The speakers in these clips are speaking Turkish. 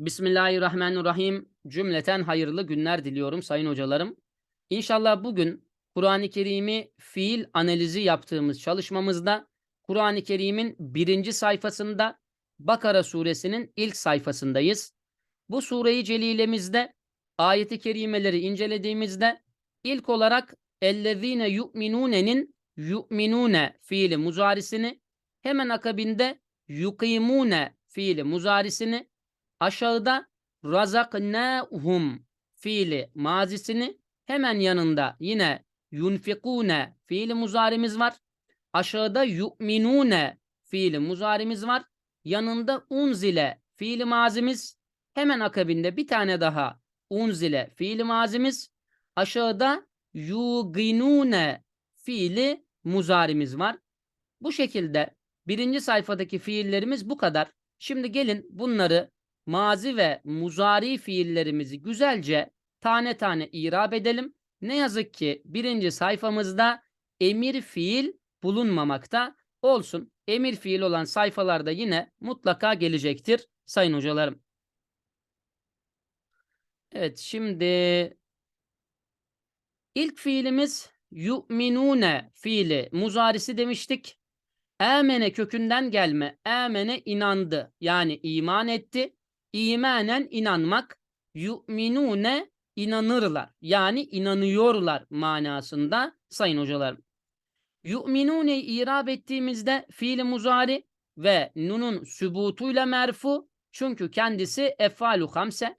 Bismillahirrahmanirrahim. Cümleten hayırlı günler diliyorum sayın hocalarım. İnşallah bugün Kur'an-ı Kerim'i fiil analizi yaptığımız çalışmamızda Kur'an-ı Kerim'in birinci sayfasında Bakara suresinin ilk sayfasındayız. Bu sureyi celilemizde ayeti kerimeleri incelediğimizde ilk olarak ellezine yu'minune'nin yu'minune fiili muzarisini hemen akabinde yukimune fiili muzarisini aşağıda razaknahum fiili mazisini hemen yanında yine yunfikune fiili muzarimiz var. Aşağıda yu'minune fiili muzarimiz var. Yanında unzile fiili mazimiz. Hemen akabinde bir tane daha unzile fiili mazimiz. Aşağıda yuginune fiili muzarimiz var. Bu şekilde birinci sayfadaki fiillerimiz bu kadar. Şimdi gelin bunları mazi ve muzari fiillerimizi güzelce tane tane irab edelim. Ne yazık ki birinci sayfamızda emir fiil bulunmamakta olsun. Emir fiil olan sayfalarda yine mutlaka gelecektir sayın hocalarım. Evet şimdi ilk fiilimiz yu'minune fiili muzarisi demiştik. Emene kökünden gelme. Emene inandı. Yani iman etti. İmanen inanmak. Yu'minune inanırlar. Yani inanıyorlar manasında sayın hocalarım. Yu'minune irab ettiğimizde fiili muzari ve nunun sübutuyla merfu çünkü kendisi efalu hamse.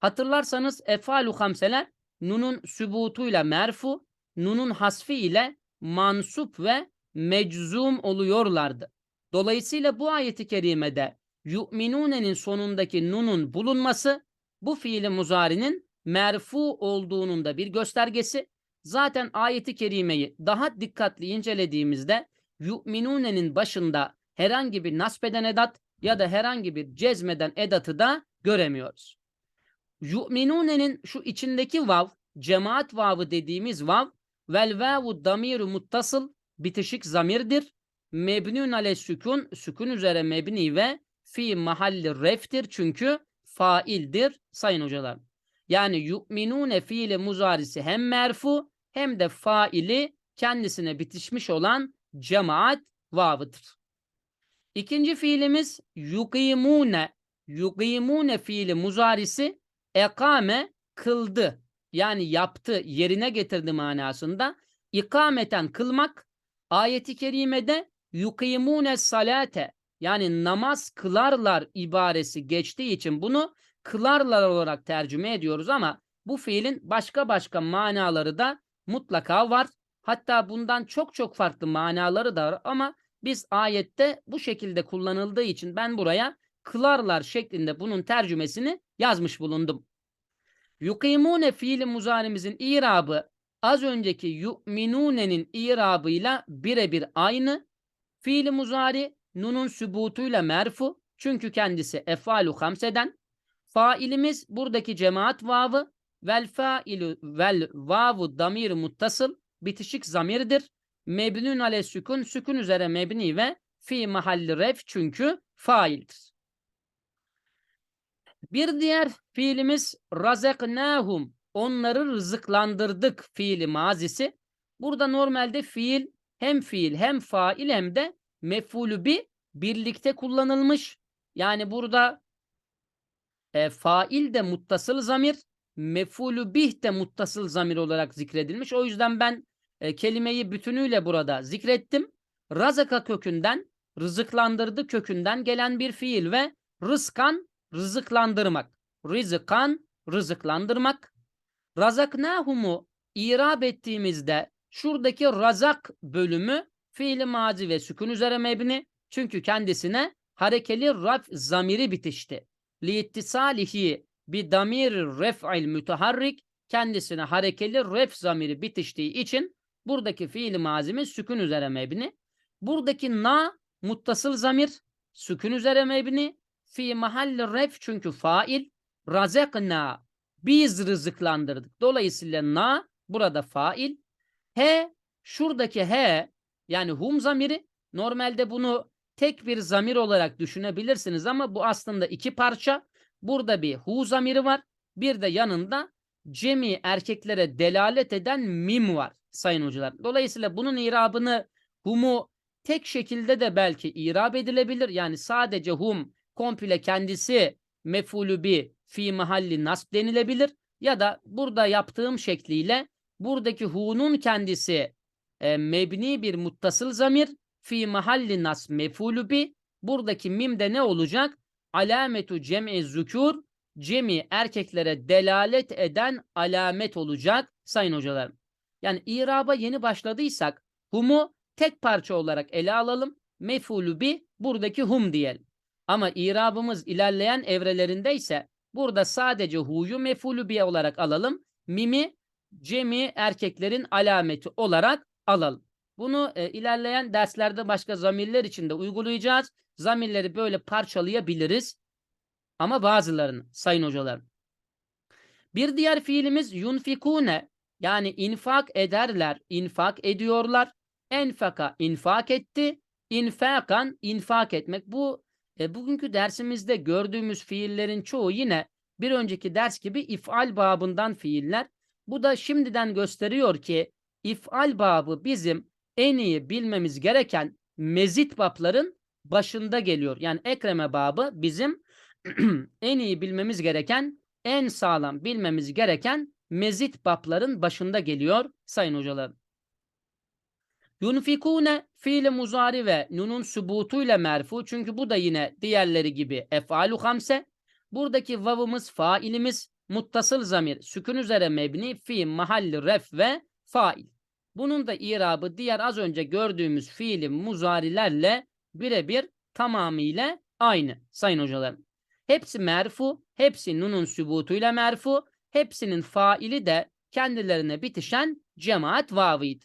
Hatırlarsanız efalu hamseler nunun sübutuyla merfu, nunun hasfi ile mansup ve meczum oluyorlardı. Dolayısıyla bu ayeti kerimede yu'minune'nin sonundaki nunun bulunması bu fiili muzarinin merfu olduğunun da bir göstergesi. Zaten ayeti kerimeyi daha dikkatli incelediğimizde yu'minune'nin başında herhangi bir nasbeden edat ya da herhangi bir cezmeden edatı da göremiyoruz. Yu'minune'nin şu içindeki vav, cemaat vavı dediğimiz vav, vel vavu damiru muttasıl bitişik zamirdir. Mebnun ale sükun, sükun üzere mebni ve fi mahalli reftir çünkü faildir sayın hocalar. Yani yu'minune fiili muzarisi hem merfu hem de faili kendisine bitişmiş olan cemaat vavıdır. İkinci fiilimiz yukimune. Yukimune fiili muzarisi ekame kıldı. Yani yaptı, yerine getirdi manasında. İkameten kılmak ayeti kerimede yukimune salate yani namaz kılarlar ibaresi geçtiği için bunu kılarlar olarak tercüme ediyoruz ama bu fiilin başka başka manaları da mutlaka var. Hatta bundan çok çok farklı manaları da var ama biz ayette bu şekilde kullanıldığı için ben buraya kılarlar şeklinde bunun tercümesini yazmış bulundum. Yukimune fiili muzarimizin irabı az önceki yu'minune'nin irabıyla birebir aynı. Fiili muzari nunun sübutuyla merfu çünkü kendisi efalu hamseden. Failimiz buradaki cemaat vavı vel failu vel vavu damir muttasıl bitişik zamirdir. Mebnun ale sükun sükun üzere mebni ve fi mahalli ref çünkü faildir. Bir diğer fiilimiz razeknahum onları rızıklandırdık fiili mazisi. Burada normalde fiil hem fiil hem fail hem de mef'ulü bi birlikte kullanılmış. Yani burada e, fail de muttasıl zamir, mef'ulü bih de muttasıl zamir olarak zikredilmiş. O yüzden ben e, kelimeyi bütünüyle burada zikrettim. Razaka kökünden, rızıklandırdı kökünden gelen bir fiil ve rızkan rızıklandırmak. Rizıkan rızıklandırmak. Razaknahumu irab ettiğimizde şuradaki razak bölümü fiili mazi ve sükun üzere mebni. Çünkü kendisine harekeli raf zamiri bitişti. Liittisalihi bi damir ref'il müteharrik kendisine harekeli ref zamiri bitiştiği için buradaki fiili mazimiz sükun üzere mebni. Buradaki na muttasıl zamir sükun üzere mebni fi mahalli ref çünkü fail razekna biz rızıklandırdık. Dolayısıyla na burada fail. He şuradaki he yani hum zamiri normalde bunu tek bir zamir olarak düşünebilirsiniz ama bu aslında iki parça. Burada bir hu zamiri var. Bir de yanında cemi erkeklere delalet eden mim var sayın hocalar. Dolayısıyla bunun irabını humu tek şekilde de belki irab edilebilir. Yani sadece hum komple kendisi mefulü bi fi mahalli nasb denilebilir. Ya da burada yaptığım şekliyle buradaki hu'nun kendisi e, mebni bir muttasıl zamir fi mahalli nas mefulü bi buradaki mim de ne olacak? Alametu cem'i zükür cemi erkeklere delalet eden alamet olacak sayın hocalarım. Yani iraba yeni başladıysak humu tek parça olarak ele alalım. Mefulü bi buradaki hum diyelim. Ama irabımız ilerleyen evrelerinde ise burada sadece hu'yu mefulü bi olarak alalım. Mimi cemi erkeklerin alameti olarak alalım. Bunu e, ilerleyen derslerde başka zamirler için de uygulayacağız. Zamirleri böyle parçalayabiliriz. Ama bazılarını sayın hocalarım. Bir diğer fiilimiz yunfikune yani infak ederler, infak ediyorlar. Enfaka infak etti, infakan infak etmek. Bu e, bugünkü dersimizde gördüğümüz fiillerin çoğu yine bir önceki ders gibi ifal babından fiiller. Bu da şimdiden gösteriyor ki ifal babı bizim en iyi bilmemiz gereken mezit babların başında geliyor. Yani ekreme babı bizim en iyi bilmemiz gereken, en sağlam bilmemiz gereken mezit babların başında geliyor sayın hocalarım. Yunfikune fiili muzari ve nunun subutuyla merfu. Çünkü bu da yine diğerleri gibi efalu hamse. Buradaki vavımız failimiz muttasıl zamir sükun üzere mebni fi mahalli ref ve fail. Bunun da irabı diğer az önce gördüğümüz fiili muzarilerle birebir tamamıyla aynı sayın hocalarım. Hepsi merfu, hepsi nunun sübutuyla merfu, hepsinin faili de kendilerine bitişen cemaat vavıydı.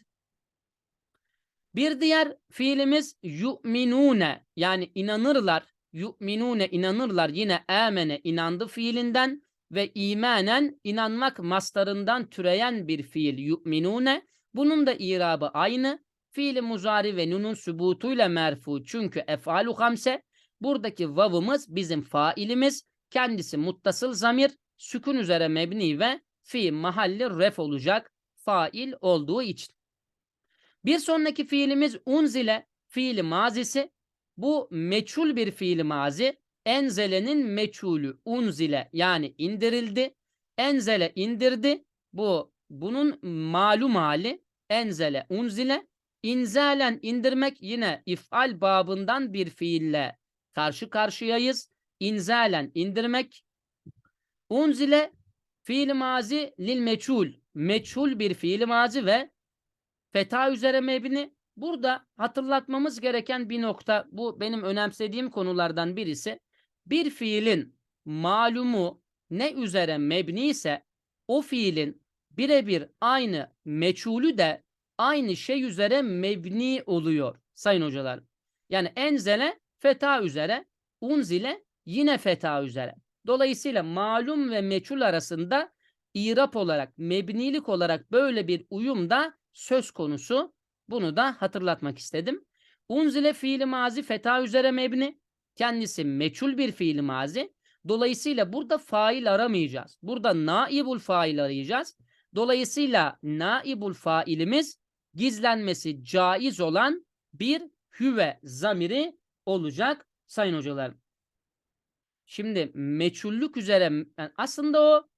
Bir diğer fiilimiz yu'minune yani inanırlar. Yu'minune inanırlar yine amene inandı fiilinden ve imanen inanmak mastarından türeyen bir fiil yu'minune. Bunun da irabı aynı. Fiili muzari ve nunun sübutuyla merfu çünkü efalu hamse. Buradaki vavımız bizim failimiz. Kendisi muttasıl zamir, sükun üzere mebni ve fi mahalli ref olacak fail olduğu için. Bir sonraki fiilimiz unzile fiili mazisi. Bu meçhul bir fiili mazi. Enzele'nin meçhulü unzile yani indirildi. Enzele indirdi. Bu bunun malum hali enzele unzile. İnzalen indirmek yine ifal babından bir fiille karşı karşıyayız. İnzalen indirmek. Unzile fiil mazi lil meçhul. Meçhul bir fiil mazi ve feta üzere mebni. Burada hatırlatmamız gereken bir nokta bu benim önemsediğim konulardan birisi. Bir fiilin malumu ne üzere mebni ise o fiilin birebir aynı meçhulü de aynı şey üzere mebni oluyor sayın hocalar. Yani enzele feta üzere, unzile yine feta üzere. Dolayısıyla malum ve meçhul arasında irap olarak, mebnilik olarak böyle bir uyum da söz konusu. Bunu da hatırlatmak istedim. Unzile fiili mazi feta üzere mebni. Kendisi meçhul bir fiili mazi. Dolayısıyla burada fail aramayacağız. Burada naibul fail arayacağız. Dolayısıyla naibul failimiz gizlenmesi caiz olan bir hüve zamiri olacak sayın hocalar. Şimdi meçhullük üzere yani aslında o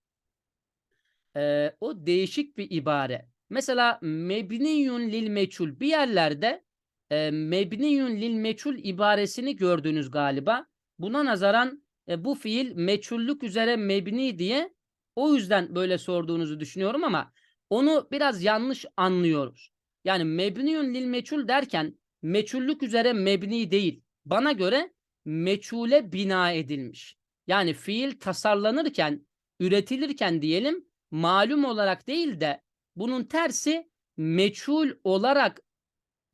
e, o değişik bir ibare. Mesela mebniyun lil meçhul bir yerlerde e, mebniyun lil meçhul ibaresini gördünüz galiba. Buna nazaran e, bu fiil meçhullük üzere mebni diye o yüzden böyle sorduğunuzu düşünüyorum ama onu biraz yanlış anlıyoruz. Yani mebniyun lil meçhul derken meçhullük üzere mebni değil bana göre meçhule bina edilmiş. Yani fiil tasarlanırken, üretilirken diyelim malum olarak değil de bunun tersi meçhul olarak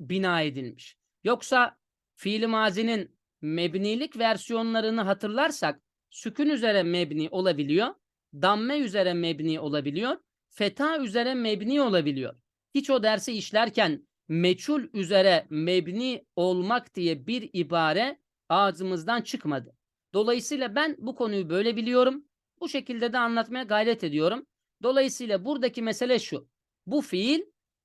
bina edilmiş. Yoksa fiil mazinin mebnilik versiyonlarını hatırlarsak sükün üzere mebni olabiliyor, damme üzere mebni olabiliyor, feta üzere mebni olabiliyor. Hiç o dersi işlerken meçhul üzere mebni olmak diye bir ibare ağzımızdan çıkmadı. Dolayısıyla ben bu konuyu böyle biliyorum. Bu şekilde de anlatmaya gayret ediyorum. Dolayısıyla buradaki mesele şu. Bu fiil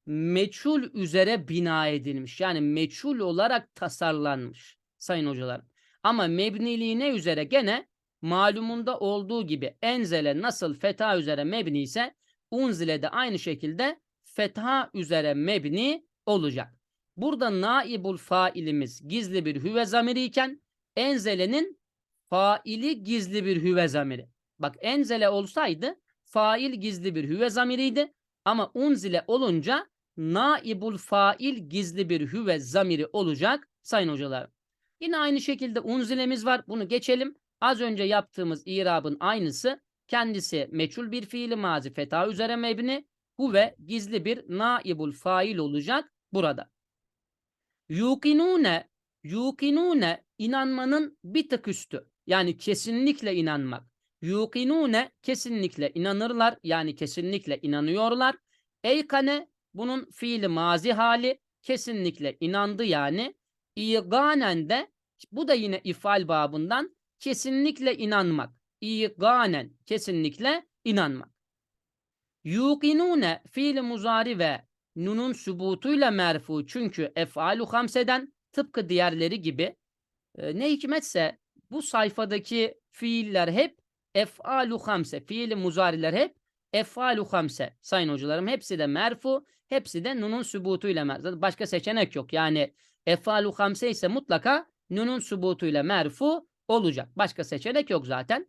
meçhul üzere bina edilmiş. Yani meçhul olarak tasarlanmış sayın hocalar. Ama mebniliği ne üzere gene malumunda olduğu gibi enzele nasıl fetha üzere mebni ise unzile de aynı şekilde fetha üzere mebni olacak. Burada naibul failimiz gizli bir hüve zamiri iken enzelenin faili gizli bir hüve zamiri. Bak enzele olsaydı fail gizli bir hüve zamiriydi ama unzile olunca naibul fail gizli bir hüve zamiri olacak sayın hocalar. Yine aynı şekilde unzilemiz var. Bunu geçelim. Az önce yaptığımız irabın aynısı. Kendisi meçhul bir fiili mazi feta üzere mebni. Huve gizli bir naibul fail olacak burada. Yukinune, yukinune inanmanın bir tık üstü. Yani kesinlikle inanmak. Yukinune kesinlikle inanırlar. Yani kesinlikle inanıyorlar. Eykane bunun fiili mazi hali kesinlikle inandı yani. İganen de bu da yine ifal babından kesinlikle inanmak. İganen kesinlikle inanmak. Yuqinune fiil muzari ve nunun sübutuyla merfu çünkü efalu hamseden tıpkı diğerleri gibi e, ne hikmetse bu sayfadaki fiiller hep efalu hamse fiili muzariler hep efalu hamse. Sayın hocalarım hepsi de merfu hepsi de nunun sübutuyla merfu. Başka seçenek yok. Yani efalu hamse ise mutlaka nunun sübutuyla merfu olacak. Başka seçenek yok zaten.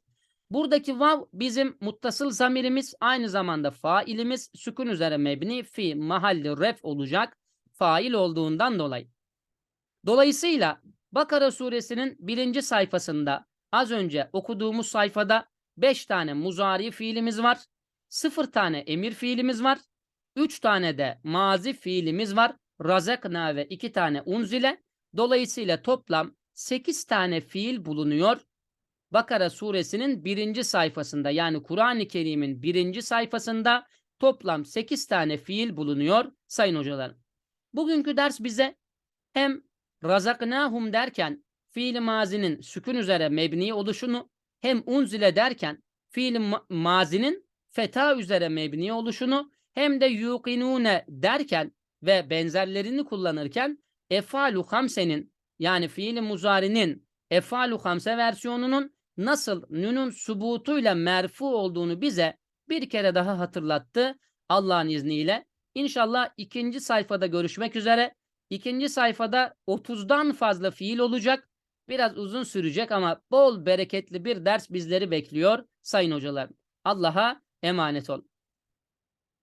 Buradaki vav bizim muttasıl zamirimiz aynı zamanda failimiz sükun üzere mebni fi mahalli ref olacak fail olduğundan dolayı. Dolayısıyla Bakara suresinin birinci sayfasında az önce okuduğumuz sayfada beş tane muzari fiilimiz var. Sıfır tane emir fiilimiz var. üç tane de mazi fiilimiz var. Razakna ve iki tane unzile. Dolayısıyla toplam sekiz tane fiil bulunuyor Bakara suresinin birinci sayfasında yani Kur'an-ı Kerim'in birinci sayfasında toplam 8 tane fiil bulunuyor sayın hocalarım. Bugünkü ders bize hem razaknahum derken fiil mazinin sükun üzere mebni oluşunu hem unzile derken fiil ma mazinin feta üzere mebni oluşunu hem de yuqinune derken ve benzerlerini kullanırken efalu hamsenin yani fiil muzarinin efalu hamse versiyonunun nasıl nünün subutuyla merfu olduğunu bize bir kere daha hatırlattı Allah'ın izniyle. İnşallah ikinci sayfada görüşmek üzere. İkinci sayfada 30'dan fazla fiil olacak. Biraz uzun sürecek ama bol bereketli bir ders bizleri bekliyor sayın hocalar. Allah'a emanet ol.